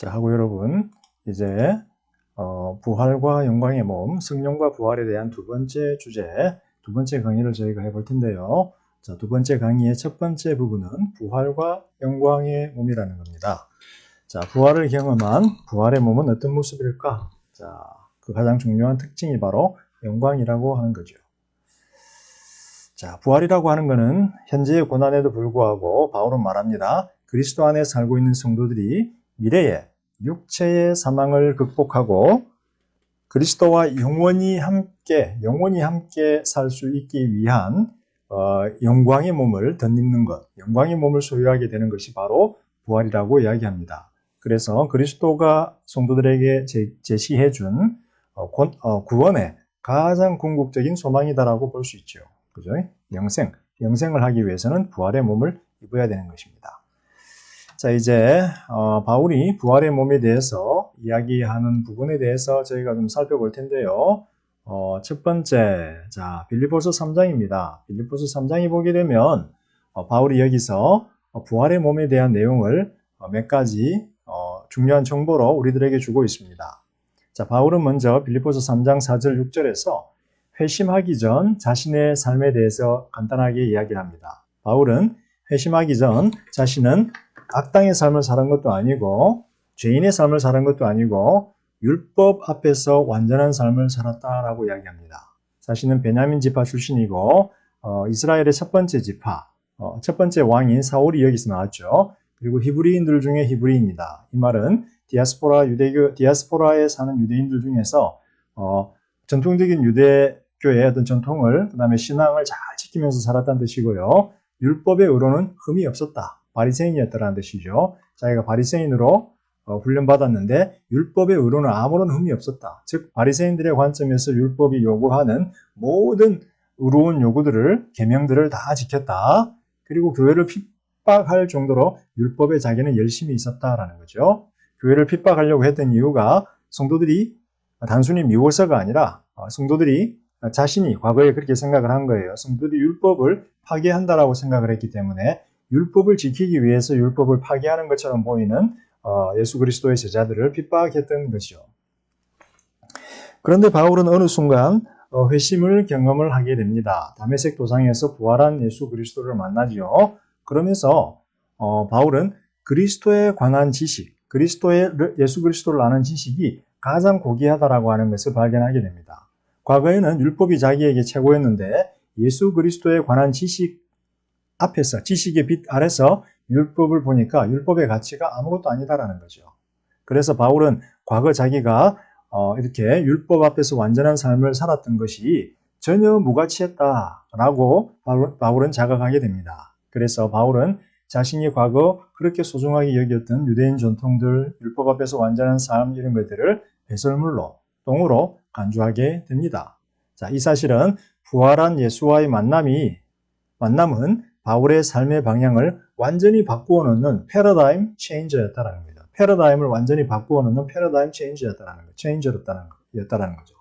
자, 하고 여러분, 이제, 어, 부활과 영광의 몸, 성령과 부활에 대한 두 번째 주제, 두 번째 강의를 저희가 해볼 텐데요. 자, 두 번째 강의의 첫 번째 부분은 부활과 영광의 몸이라는 겁니다. 자, 부활을 경험한 부활의 몸은 어떤 모습일까? 자, 그 가장 중요한 특징이 바로 영광이라고 하는 거죠. 자, 부활이라고 하는 것은 현재의 고난에도 불구하고 바울은 말합니다. 그리스도 안에 살고 있는 성도들이 미래에 육체의 사망을 극복하고 그리스도와 영원히 함께 영원히 함께 살 수 있기 위한 어, 영광의 몸을 덧입는 것, 영광의 몸을 소유하게 되는 것이 바로 부활이라고 이야기합니다. 그래서 그리스도가 성도들에게 제, 시해 준 어, 어, 구원의 가장 궁극적인 소망이다라고 볼 수 있죠. 그죠? 영생, 영생을 하기 위해서는 부활의 몸을 입어야 되는 것입니다. 자, 이제 어, 바울이 부활의 몸에 대해서 이야기하는 부분에 대해서 저희가 좀 살펴볼 텐데요. 어, 첫 번째, 자, 빌리포스 3장입니다. 빌리포스 3장이 보게 되면 어, 바울이 여기서 어, 부활의 몸에 대한 내용을 어, 몇 가지 어, 중요한 정보로 우리들에게 주고 있습니다. 자, 바울은 먼저 빌리포스 3장 4절 6절에서 회심하기 전 자신의 삶에 대해서 간단하게 이야기를 합니다. 바울은 회심하기 전 자신은 악당의 삶을 살은 것도 아니고 죄인의 삶을 살은 것도 아니고 율법 앞에서 완전한 삶을 살았다라고 이야기합니다. 자신은 베냐민 지파 출신이고 어, 이스라엘의 첫 번째 지파, 어, 첫 번째 왕인 사울이 여기서 나왔죠. 그리고 히브리인들 중에 히브리입니다. 이 말은 디아스포라 유대교 디아스포라에 사는 유대인들 중에서 어, 전통적인 유대교의 어떤 전통을 그다음에 신앙을 잘 지키면서 살았다는 뜻이고요. 율법의 의로는 흠이 없었다. 바리새인이었다는 뜻이죠. 자기가 바리새인으로 어, 훈련받았는데 율법의 의로는 아무런 흠이 없었다. 즉 바리새인들의 관점에서 율법이 요구하는 모든 의로운 요구들을 계명들을 다 지켰다. 그리고 교회를 핍박할 정도로 율법에 자기는 열심히 있었다라는 거죠. 교회를 핍박하려고 했던 이유가 성도들이 단순히 미워서가 아니라 어, 성도들이 자신이 과거에 그렇게 생각을 한 거예요. 성도들이 율법을 파괴한다라고 생각을 했기 때문에 율법을 지키기 위해서 율법을 파괴하는 것처럼 보이는 어, 예수 그리스도의 제자들을 핍박했던 것이요. 그런데 바울은 어느 순간 어, 회심을 경험을 하게 됩니다. 다메섹 도상에서 부활한 예수 그리스도를 만나지요. 그러면서 어, 바울은 그리스도에 관한 지식, 그리스도의 예수 그리스도를 아는 지식이 가장 고귀하다라고 하는 것을 발견하게 됩니다. 과거에는 율법이 자기에게 최고였는데 예수 그리스도에 관한 지식 앞에서 지식의 빛 아래서 율법을 보니까 율법의 가치가 아무것도 아니다라는 거죠. 그래서 바울은 과거 자기가 어, 이렇게 율법 앞에서 완전한 삶을 살았던 것이 전혀 무가치했다라고 바울은 자각하게 됩니다. 그래서 바울은 자신이 과거 그렇게 소중하게 여겼던 유대인 전통들, 율법 앞에서 완전한 삶 이런 것들을 배설물로, 똥으로 간주하게 됩니다. 자, 이 사실은 부활한 예수와의 만남이 만남은 바울의 삶의 방향을 완전히 바꾸어 놓는 패러다임 체인저였다라는 거죠. 패러다임을 완전히 바꾸어 놓는 패러다임 체인저였다라는 거, 체인저였다는 였다라는 거죠.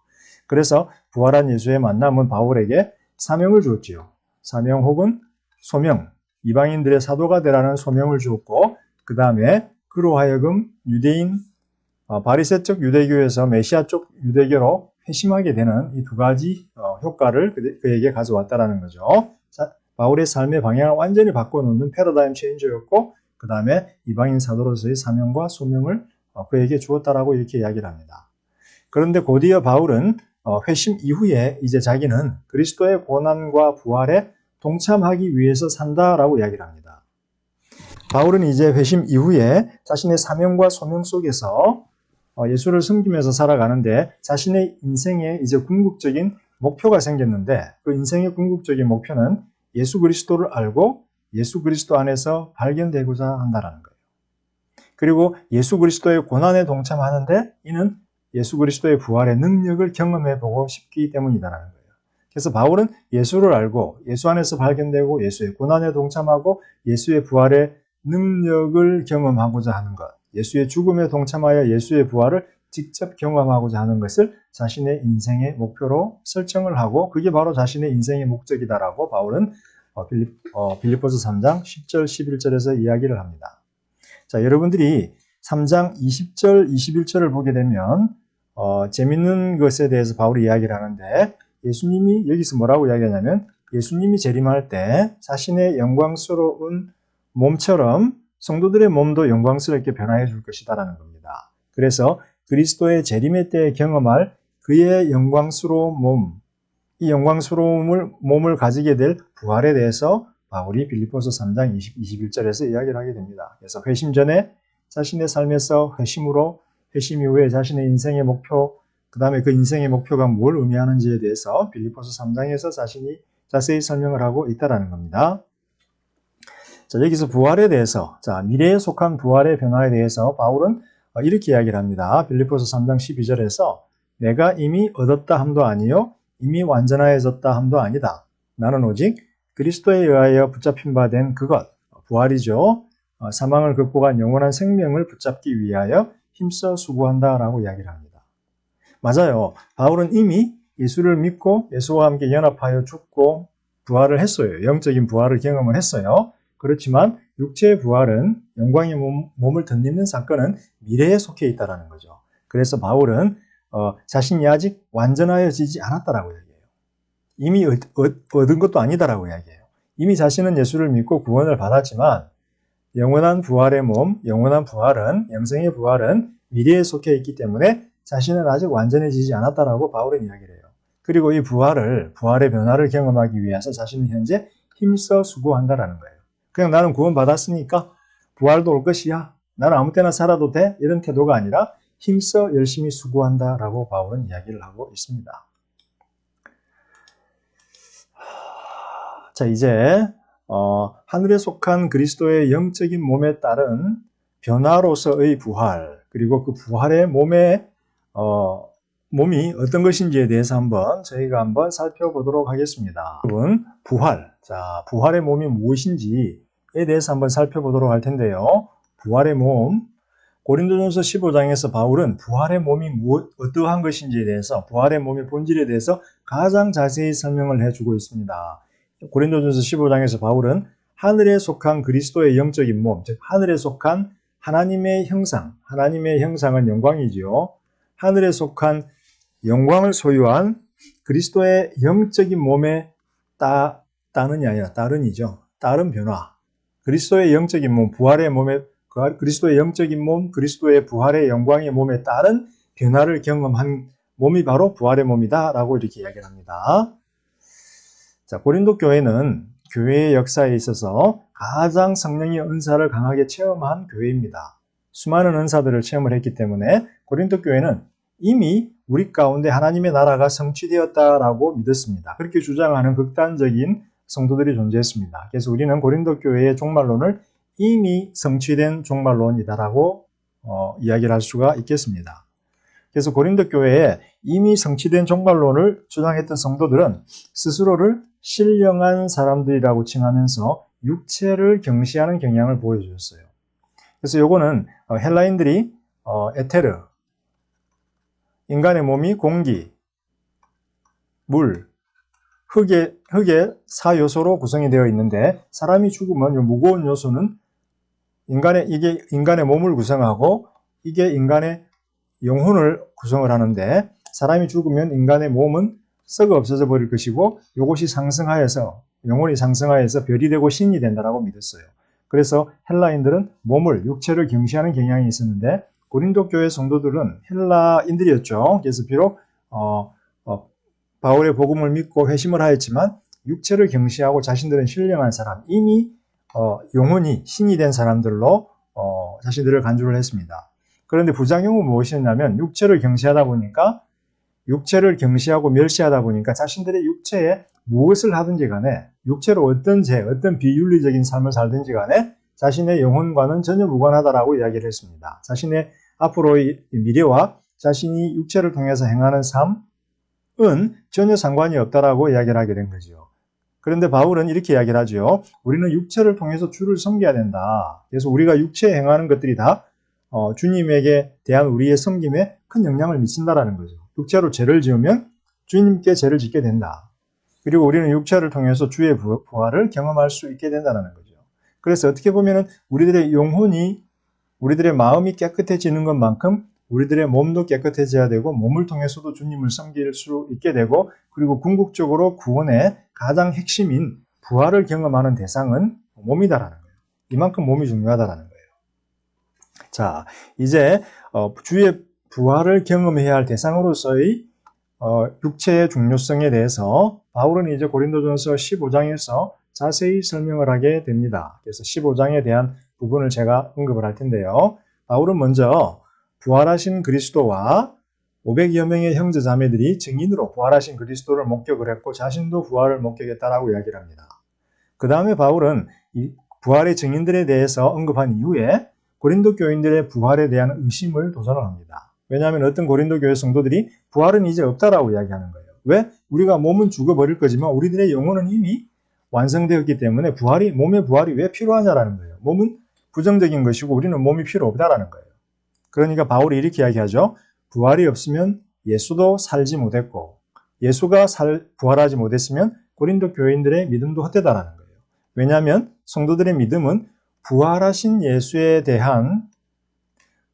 그래서 부활한 예수의 만남은 바울에게 사명을 주었지요. 사명 혹은 소명, 이방인들의 사도가 되라는 소명을 주었고 그 다음에 그로 하여금 유대인 어, 바리새적 유대교에서 메시아 쪽 유대교로 회심하게 되는 이 두 가지 어, 효과를 그에게 가져왔다라는 거죠. 바울의 삶의 방향을 완전히 바꿔놓는 패러다임 체인저였고 그 다음에 이방인 사도로서의 사명과 소명을 어, 그에게 주었다라고 이렇게 이야기를 합니다. 그런데 곧이어 바울은 회심 이후에 이제 자기는 그리스도의 고난과 부활에 동참하기 위해서 산다라고 이야기를 합니다. 바울은 이제 회심 이후에 자신의 사명과 소명 속에서 어, 예수를 섬기면서 살아가는데 자신의 인생에 이제 궁극적인 목표가 생겼는데 그 인생의 궁극적인 목표는 예수 그리스도를 알고 예수 그리스도 안에서 발견되고자 한다는 거예요. 그리고 예수 그리스도의 고난에 동참하는데 이는 예수 그리스도의 부활의 능력을 경험해 보고 싶기 때문이다라는 거예요. 그래서 바울은 예수를 알고 예수 안에서 발견되고 예수의 고난에 동참하고 예수의 부활의 능력을 경험하고자 하는 것, 예수의 죽음에 동참하여 예수의 부활을 직접 경험하고자 하는 것을 자신의 인생의 목표로 설정을 하고 그게 바로 자신의 인생의 목적이다라고 바울은 어, 빌립, 어, 빌립보서 3장 10절 11절에서 이야기를 합니다. 자, 여러분들이 3장 20절, 21절을 보게 되면 어, 재밌는 것에 대해서 바울이 이야기를 하는데 예수님이 여기서 뭐라고 이야기하냐면 예수님이 재림할 때 자신의 영광스러운 몸처럼 성도들의 몸도 영광스럽게 변화해 줄 것이다라는 겁니다. 그래서 그리스도의 재림의 때 경험할 그의 영광스러운 몸, 이 영광스러움을 몸을 가지게 될 부활에 대해서 바울이 빌립보서 3장 20, 21절에서 이야기를 하게 됩니다. 그래서 회심 전에 자신의 삶에서 회심으로 회심 이후에 자신의 인생의 목표, 그 다음에 그 인생의 목표가 뭘 의미하는지에 대해서 빌립보서 3장에서 자신이 자세히 설명을 하고 있다라는 겁니다. 자, 여기서 부활에 대해서, 자, 미래에 속한 부활의 변화에 대해서 바울은 어, 이렇게 이야기를 합니다. 빌립보서 3장 12절에서 내가 이미 얻었다 함도 아니요 이미 완전하여졌다 함도 아니다. 나는 오직 그리스도에 의하여 붙잡힌 바 된 그것, 부활이죠. 어, 사망을 극복한 영원한 생명을 붙잡기 위하여 힘써 수고한다라고 이야기를 합니다. 맞아요. 바울은 이미 예수를 믿고 예수와 함께 연합하여 죽고 부활을 했어요. 영적인 부활을 경험을 했어요. 그렇지만 육체의 부활은 영광의 몸, 을 덧입는 사건은 미래에 속해 있다는 거죠. 그래서 바울은 어, 자신이 아직 완전하여지지 않았다라고 얘기해요. 이미 얻, 얻, 은 것도 아니다라고 이야기해요. 이미 자신은 예수를 믿고 구원을 받았지만 영원한 부활의 몸, 영원한 부활은 영생의 부활은 미래에 속해 있기 때문에 자신은 아직 완전해지지 않았다라고 바울은 이야기를 해요. 그리고 이 부활을 부활의 변화를 경험하기 위해서 자신은 현재 힘써 수고한다라는 거예요. 그냥 나는 구원 받았으니까 부활도 올 것이야. 나는 아무 때나 살아도 돼. 이런 태도가 아니라 힘써 열심히 수고한다 라고 바울은 이야기를 하고 있습니다. 자, 이제 어, 하늘에 속한 그리스도의 영적인 몸에 따른 변화로서의 부활, 그리고 그 부활의 몸의 어, 몸이 어떤 것인지에 대해서 한번 저희가 한번 살펴보도록 하겠습니다. 여러분, 부활. 자, 부활의 몸이 무엇인지에 대해서 한번 살펴보도록 할 텐데요. 부활의 몸. 고린도전서 15장에서 바울은 부활의 몸이 무엇, 어떠한 것인지에 대해서 부활의 몸의 본질에 대해서 가장 자세히 설명을 해주고 있습니다. 고린도전서 15장에서 바울은 하늘에 속한 그리스도의 영적인 몸, 즉 하늘에 속한 하나님의 형상, 하나님의 형상은 영광이지요. 하늘에 속한 영광을 소유한 그리스도의 영적인 몸에 따, 따는이 아니라 따른이죠. 따른 변화. 그리스도의 영적인 몸, 부활의 몸에 그리스도의 영적인 몸, 그리스도의 부활의 영광의 몸에 따른 변화를 경험한 몸이 바로 부활의 몸이다라고 이렇게 이야기를 합니다. 자, 고린도 교회는 교회의 역사에 있어서 가장 성령의 은사를 강하게 체험한 교회입니다. 수많은 은사들을 체험을 했기 때문에 고린도 교회는 이미 우리 가운데 하나님의 나라가 성취되었다라고 믿었습니다. 그렇게 주장하는 극단적인 성도들이 존재했습니다. 그래서 우리는 고린도 교회의 종말론을 이미 성취된 종말론이다라고 어, 이야기를 할 수가 있겠습니다. 그래서 고린도 교회에 이미 성취된 종말론을 주장했던 성도들은 스스로를 신령한 사람들이라고 칭하면서 육체를 경시하는 경향을 보여주었어요. 그래서 요거는 어, 헬라인들이 어, 에테르, 인간의 몸이 공기, 물, 흙의, 흙의 사요소로 구성이 되어 있는데 사람이 죽으면 이 무거운 요소는 인간의 이게 인간의 몸을 구성하고 이게 인간의 영혼을 구성을 하는데 사람이 죽으면 인간의 몸은 썩어 없어져 버릴 것이고 이것이 상승하여서 영혼이 상승하여서 별이 되고 신이 된다라고 믿었어요. 그래서 헬라인들은 몸을 육체를 경시하는 경향이 있었는데 고린도 교회 성도들은 헬라인들이었죠. 그래서 비록 어, 어, 바울의 복음을 믿고 회심을 하였지만 육체를 경시하고 자신들은 신령한 사람, 이미 어, 영혼이 신이 된 사람들로 어, 자신들을 간주를 했습니다. 그런데 부작용은 무엇이었냐면 육체를 경시하다 보니까 육체를 경시하고 멸시하다 보니까 자신들의 육체에 무엇을 하든지 간에 육체로 어떤 죄, 어떤 비윤리적인 삶을 살든지 간에 자신의 영혼과는 전혀 무관하다라고 이야기를 했습니다. 자신의 앞으로의 미래와 자신이 육체를 통해서 행하는 삶은 전혀 상관이 없다라고 이야기를 하게 된 거죠. 그런데 바울은 이렇게 이야기를 하죠. 우리는 육체를 통해서 주를 섬겨야 된다. 그래서 우리가 육체에 행하는 것들이 다 어, 주님에게 대한 우리의 섬김에 큰 영향을 미친다라는 거죠. 육체로 죄를 지으면 주님께 죄를 짓게 된다. 그리고 우리는 육체를 통해서 주의 부활을 경험할 수 있게 된다는 거죠. 그래서 어떻게 보면 우리들의 영혼이 우리들의 마음이 깨끗해지는 것만큼 우리들의 몸도 깨끗해져야 되고 몸을 통해서도 주님을 섬길 수 있게 되고 그리고 궁극적으로 구원의 가장 핵심인 부활을 경험하는 대상은 몸이다라는 거예요. 이만큼 몸이 중요하다라는 거예요. 자, 이제 어, 주의 부활을 경험해야 할 대상으로서의 어, 육체의 중요성에 대해서 바울은 이제 고린도전서 15장에서 자세히 설명을 하게 됩니다. 그래서 15장에 대한 부분을 제가 언급을 할 텐데요. 바울은 먼저 부활하신 그리스도와 500여 명의 형제 자매들이 증인으로 부활하신 그리스도를 목격을 했고 자신도 부활을 목격했다라고 이야기를 합니다. 그 다음에 바울은 이 부활의 증인들에 대해서 언급한 이후에 고린도 교인들의 부활에 대한 의심을 도전을 합니다. 왜냐하면 어떤 고린도 교회 성도들이 부활은 이제 없다라고 이야기하는 거예요. 왜? 우리가 몸은 죽어버릴 거지만 우리들의 영혼은 이미 완성되었기 때문에 부활이 몸의 부활이 왜 필요하냐라는 거예요. 몸은 부정적인 것이고 우리는 몸이 필요 없다라는 거예요. 그러니까 바울이 이렇게 이야기하죠. 부활이 없으면 예수도 살지 못했고 예수가 살, 부활하지 못했으면 고린도 교인들의 믿음도 헛되다라는 거예요. 왜냐하면 성도들의 믿음은 부활하신 예수에 대한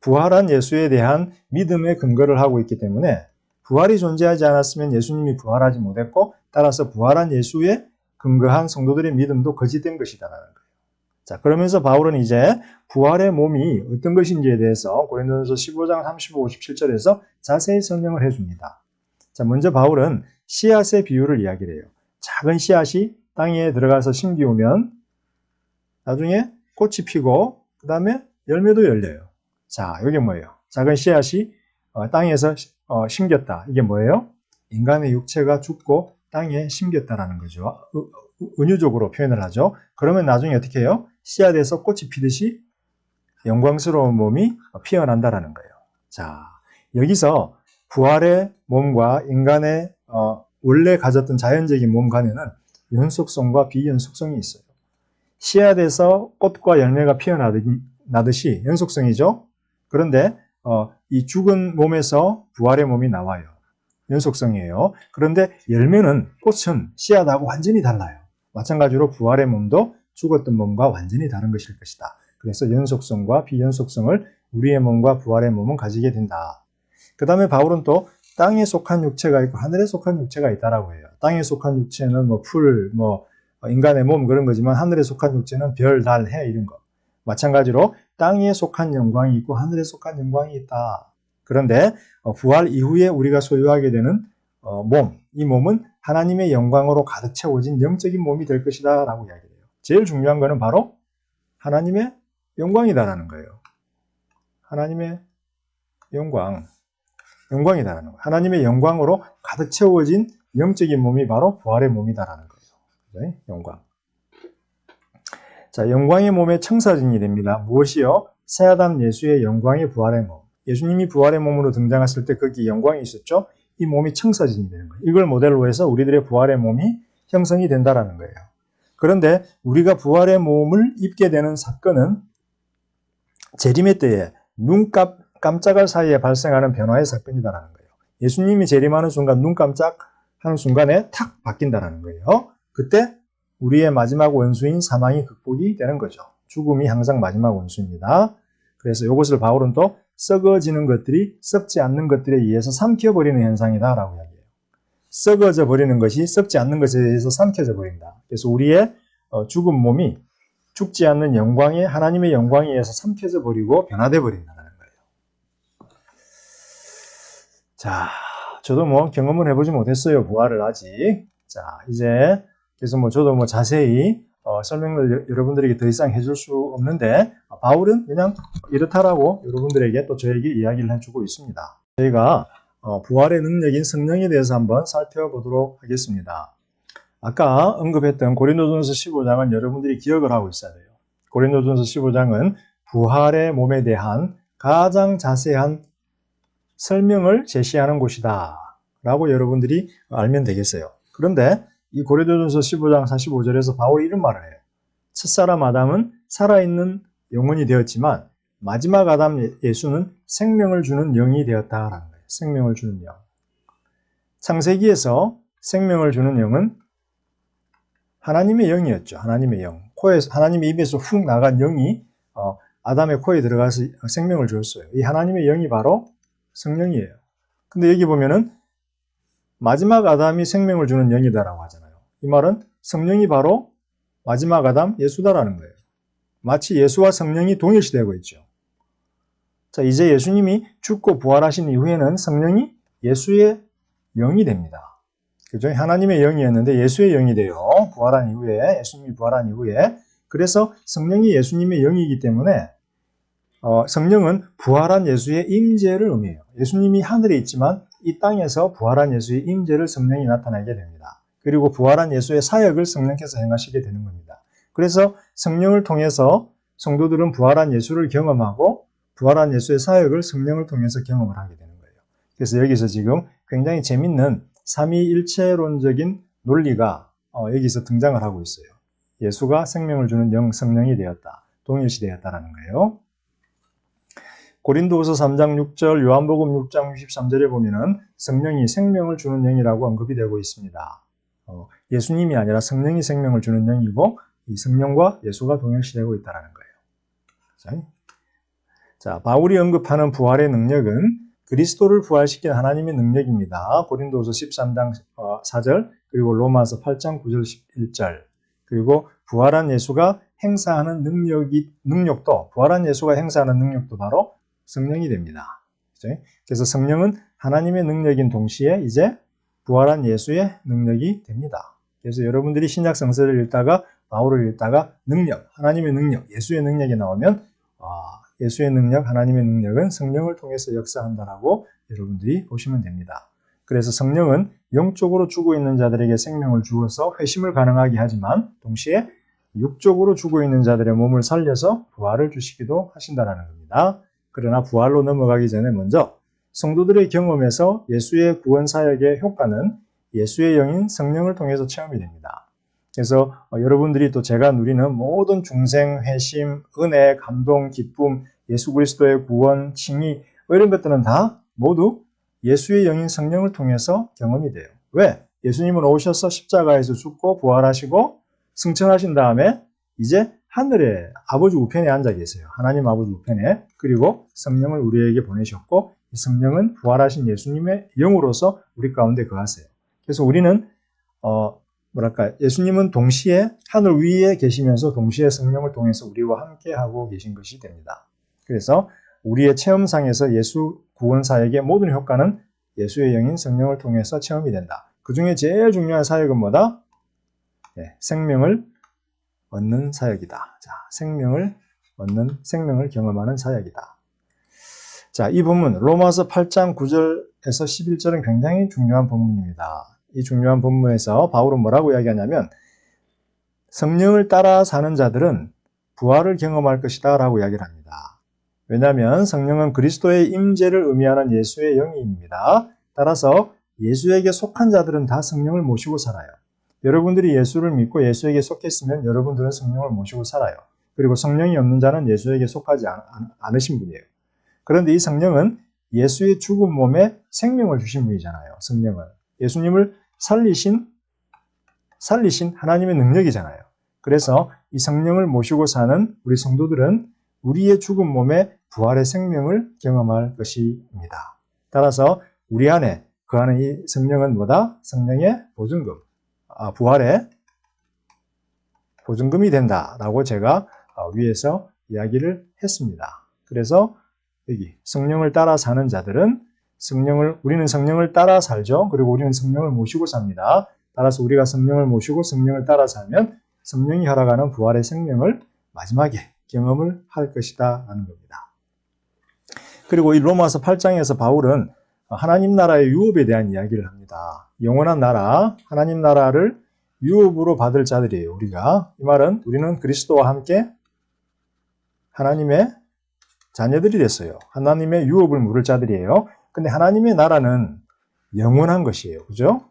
부활한 예수에 대한 믿음의 근거를 하고 있기 때문에 부활이 존재하지 않았으면 예수님이 부활하지 못했고 따라서 부활한 예수에 근거한 성도들의 믿음도 거짓된 것이다라는 거예요. 자, 그러면서 바울은 이제 부활의 몸이 어떤 것인지에 대해서 고린도전서 15장 35, 57절에서 자세히 설명을 해줍니다. 자, 먼저 바울은 씨앗의 비유를 이야기를 해요. 작은 씨앗이 땅에 들어가서 심기우면 나중에 꽃이 피고 그 다음에 열매도 열려요. 자, 이게 뭐예요? 작은 씨앗이 어, 땅에서 어, 심겼다. 이게 뭐예요? 인간의 육체가 죽고 땅에 심겼다라는 거죠. 은유적으로 표현을 하죠. 그러면 나중에 어떻게 해요? 씨앗에서 꽃이 피듯이 영광스러운 몸이 피어난다라는 거예요. 자, 여기서 부활의 몸과 인간의 어, 원래 가졌던 자연적인 몸 간에는 연속성과 비연속성이 있어요. 씨앗에서 꽃과 열매가 피어나듯이 연속성이죠. 그런데 어, 이 죽은 몸에서 부활의 몸이 나와요. 연속성이에요. 그런데 열매는 꽃은 씨앗하고 완전히 달라요. 마찬가지로 부활의 몸도 죽었던 몸과 완전히 다른 것일 것이다. 그래서 연속성과 비연속성을 우리의 몸과 부활의 몸은 가지게 된다. 그 다음에 바울은 또 땅에 속한 육체가 있고 하늘에 속한 육체가 있다라고 해요. 땅에 속한 육체는 뭐 풀, 뭐 인간의 몸 그런 거지만 하늘에 속한 육체는 별, 달, 해 이런 거. 마찬가지로 땅에 속한 영광이 있고 하늘에 속한 영광이 있다. 그런데 어, 부활 이후에 우리가 소유하게 되는 어, 몸, 이 몸은 하나님의 영광으로 가득 채워진 영적인 몸이 될 것이다 라고 이야기해요. 제일 중요한 거는 바로 하나님의 영광이다라는 거예요. 하나님의 영광, 영광이다라는 거예요. 하나님의 영광으로 가득 채워진 영적인 몸이 바로 부활의 몸이다라는 거예요. 네? 영광. 자, 영광의 몸의 청사진이 됩니다. 무엇이요? 새아담 예수의 영광의 부활의 몸. 예수님이 부활의 몸으로 등장했을 때 거기 영광이 있었죠? 이 몸이 청사진이 되는 거예요. 이걸 모델로 해서 우리들의 부활의 몸이 형성이 된다라는 거예요. 그런데 우리가 부활의 몸을 입게 되는 사건은 재림의 때에 눈 깜짝할 사이에 발생하는 변화의 사건이다라는 거예요. 예수님이 재림하는 순간 눈 깜짝하는 순간에 탁 바뀐다라는 거예요. 그때 우리의 마지막 원수인 사망이 극복이 되는 거죠. 죽음이 항상 마지막 원수입니다. 그래서 이것을 바울은 또 썩어지는 것들이 썩지 않는 것들에 의해서 삼켜버리는 현상이다라고 이야기해요. 썩어져 버리는 것이 썩지 않는 것에 의해서 삼켜져 버린다. 그래서 우리의 어, 죽은 몸이 죽지 않는 영광에 하나님의 영광에 의해서 삼켜져 버리고 변화돼 버린다는 거예요. 자, 저도 뭐 경험을 해보지 못했어요. 부활을 아직. 자, 이제 그래서 뭐 저도 뭐 자세히 어, 설명을 여러분들에게 더 이상 해줄 수 없는데 바울은 그냥 이렇다라고 여러분들에게 또 저에게 이야기를 해주고 있습니다. 저희가 어, 부활의 능력인 성령에 대해서 한번 살펴보도록 하겠습니다. 아까 언급했던 고린도전서 15장은 여러분들이 기억을 하고 있어야 돼요. 고린도전서 15장은 부활의 몸에 대한 가장 자세한 설명을 제시하는 곳이다. 라고 여러분들이 알면 되겠어요. 그런데 이 고린도전서 15장 45절에서 바울이 이런 말을 해요. 첫사람 아담은 살아있는 영혼이 되었지만 마지막 아담 예수는 생명을 주는 영이 되었다라는. 생명을 주는 영. 창세기에서 생명을 주는 영은 하나님의 영이었죠. 하나님의 영. 코에서 하나님의 입에서 훅 나간 영이 어, 아담의 코에 들어가서 생명을 주었어요. 이 하나님의 영이 바로 성령이에요. 근데 여기 보면은 마지막 아담이 생명을 주는 영이다라고 하잖아요. 이 말은 성령이 바로 마지막 아담 예수다라는 거예요. 마치 예수와 성령이 동일시되고 있죠. 자, 이제 예수님이 죽고 부활하신 이후에는 성령이 예수의 영이 됩니다. 그죠? 하나님의 영이었는데 예수의 영이 돼요. 부활한 이후에, 예수님이 부활한 이후에. 그래서 성령이 예수님의 영이기 때문에 어, 성령은 부활한 예수의 임재를 의미해요. 예수님이 하늘에 있지만 이 땅에서 부활한 예수의 임재를 성령이 나타내게 됩니다. 그리고 부활한 예수의 사역을 성령께서 행하시게 되는 겁니다. 그래서 성령을 통해서 성도들은 부활한 예수를 경험하고 부활한 예수의 사역을 성령을 통해서 경험을 하게 되는 거예요. 그래서 여기서 지금 굉장히 재밌는 삼위일체론적인 논리가 어, 여기서 등장을 하고 있어요. 예수가 생명을 주는 영 성령이 되었다. 동일시 되었다라는 거예요. 고린도후서 3장 6절, 요한복음 6장 63절에 보면은 성령이 생명을 주는 영이라고 언급이 되고 있습니다. 어, 예수님이 아니라 성령이 생명을 주는 영이고 이 성령과 예수가 동일시되고 있다는 거예요. 자, 자, 바울이 언급하는 부활의 능력은 그리스도를 부활시킨 하나님의 능력입니다. 고린도후서 13장 4절, 그리고 로마서 8장 9절 11절. 그리고 부활한 예수가 행사하는 능력이 능력도 부활한 예수가 행사하는 능력도 바로 성령이 됩니다. 그래서 성령은 하나님의 능력인 동시에 이제 부활한 예수의 능력이 됩니다. 그래서 여러분들이 신약 성서를 읽다가 바울을 읽다가 능력, 하나님의 능력, 예수의 능력이 나오면 아, 예수의 능력, 하나님의 능력은 성령을 통해서 역사한다라고 여러분들이 보시면 됩니다. 그래서 성령은 영적으로 죽어 있는 자들에게 생명을 주어서 회심을 가능하게 하지만 동시에 육적으로 죽어 있는 자들의 몸을 살려서 부활을 주시기도 하신다는 겁니다. 그러나 부활로 넘어가기 전에 먼저 성도들의 경험에서 예수의 구원 사역의 효과는 예수의 영인 성령을 통해서 체험이 됩니다. 그래서 어, 여러분들이 또 제가 누리는 모든 중생, 회심, 은혜, 감동, 기쁨, 예수 그리스도의 구원, 칭의 뭐 이런 것들은 다 모두 예수의 영인 성령을 통해서 경험이 돼요. 왜? 예수님은 오셔서 십자가에서 죽고 부활하시고 승천하신 다음에 이제 하늘에 아버지 우편에 앉아 계세요. 하나님 아버지 우편에. 그리고 성령을 우리에게 보내셨고 이 성령은 부활하신 예수님의 영으로서 우리 가운데 거하세요. 그래서 우리는 어 뭐랄까 예수님은 동시에 하늘 위에 계시면서 동시에 성령을 통해서 우리와 함께 하고 계신 것이 됩니다. 그래서 우리의 체험상에서 예수 구원 사역의 모든 효과는 예수의 영인 성령을 통해서 체험이 된다. 그 중에 제일 중요한 사역은 뭐다? 네, 생명을 얻는 사역이다. 자, 생명을 얻는 생명을 경험하는 사역이다. 자, 이 본문 로마서 8장 9절에서 11절은 굉장히 중요한 본문입니다. 이 중요한 본문에서 바울은 뭐라고 이야기하냐면 성령을 따라 사는 자들은 부활을 경험할 것이다 라고 이야기를 합니다. 왜냐하면 성령은 그리스도의 임재를 의미하는 예수의 영입니다. 따라서 예수에게 속한 자들은 다 성령을 모시고 살아요. 여러분들이 예수를 믿고 예수에게 속했으면 여러분들은 성령을 모시고 살아요. 그리고 성령이 없는 자는 예수에게 속하지 않, 으신 분이에요. 그런데 이 성령은 예수의 죽은 몸에 생명을 주신 분이잖아요. 성령은. 예수님을 살리신, 살리신 하나님의 능력이잖아요. 그래서 이 성령을 모시고 사는 우리 성도들은 우리의 죽은 몸에 부활의 생명을 경험할 것입니다. 따라서 우리 안에 그 안에 이 성령은 뭐다? 성령의 보증금. 아, 부활의 보증금이 된다라고 제가 어, 위에서 이야기를 했습니다. 그래서 여기 성령을 따라 사는 자들은 성령을 우리는 성령을 따라 살죠. 그리고 우리는 성령을 모시고 삽니다. 따라서 우리가 성령을 모시고 성령을 따라 살면 성령이 허락하는 부활의 생명을 마지막에 경험을 할 것이다 라는 겁니다. 그리고 이 로마서 8장에서 바울은 하나님 나라의 유업에 대한 이야기를 합니다. 영원한 나라, 하나님 나라를 유업으로 받을 자들이에요, 우리가. 이 말은 우리는 그리스도와 함께 하나님의 자녀들이 됐어요. 하나님의 유업을 물을 자들이에요. 근데 하나님의 나라는 영원한 것이에요. 그죠?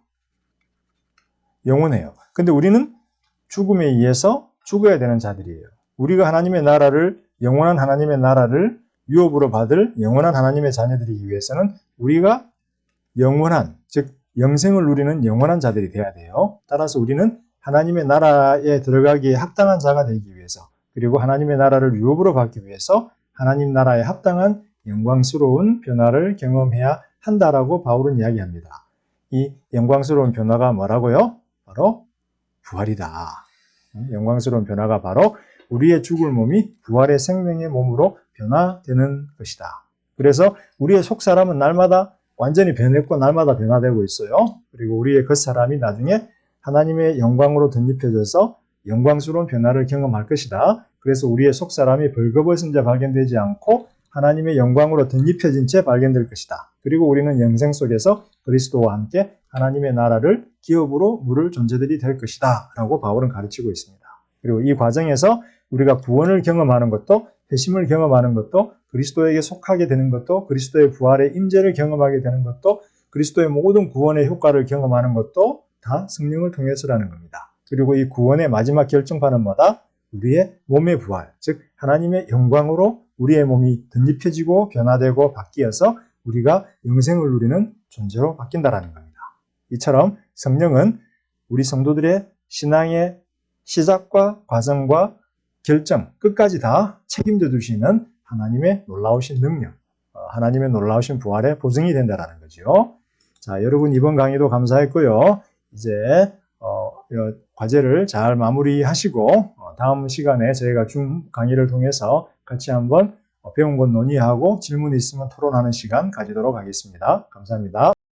영원해요. 근데 우리는 죽음에 의해서 죽어야 되는 자들이에요. 우리가 하나님의 나라를, 영원한 하나님의 나라를 유업으로 받을 영원한 하나님의 자녀들이기 위해서는 우리가 영원한, 즉, 영생을 누리는 영원한 자들이 되어야 돼요. 따라서 우리는 하나님의 나라에 들어가기에 합당한 자가 되기 위해서 그리고 하나님의 나라를 유업으로 받기 위해서 하나님 나라에 합당한 영광스러운 변화를 경험해야 한다라고 바울은 이야기합니다. 이 영광스러운 변화가 뭐라고요? 바로 부활이다. 영광스러운 변화가 바로 우리의 죽을 몸이 부활의 생명의 몸으로 변화되는 것이다. 그래서 우리의 속 사람은 날마다 완전히 변했고 날마다 변화되고 있어요. 그리고 우리의 겉 사람이 나중에 하나님의 영광으로 덧입혀져서 영광스러운 변화를 경험할 것이다. 그래서 우리의 속 사람이 벌거벗은 채 발견되지 않고 하나님의 영광으로 덧입혀진 채 발견될 것이다. 그리고 우리는 영생 속에서 그리스도와 함께 하나님의 나라를 기업으로 물을 존재들이 될 것이다. 라고 바울은 가르치고 있습니다. 그리고 이 과정에서 우리가 구원을 경험하는 것도 회심을 경험하는 것도 그리스도에게 속하게 되는 것도 그리스도의 부활의 임재를 경험하게 되는 것도 그리스도의 모든 구원의 효과를 경험하는 것도 다 성령을 통해서라는 겁니다. 그리고 이 구원의 마지막 결정판은 뭐다? 우리의 몸의 부활, 즉 하나님의 영광으로 우리의 몸이 덧입혀지고 변화되고 바뀌어서 우리가 영생을 누리는 존재로 바뀐다라는 겁니다. 이처럼 성령은 우리 성도들의 신앙의 시작과 과정과 결정, 끝까지 다 책임져 주시는 하나님의 놀라우신 능력, 어, 하나님의 놀라우신 부활의 보증이 된다라는 거죠. 자, 여러분 이번 강의도 감사했고요. 이제 어, 이 과제를 잘 마무리하시고 어, 다음 시간에 저희가 줌 강의를 통해서 같이 한번 어, 배운 것 논의하고 질문 있으면 토론하는 시간 가지도록 하겠습니다. 감사합니다.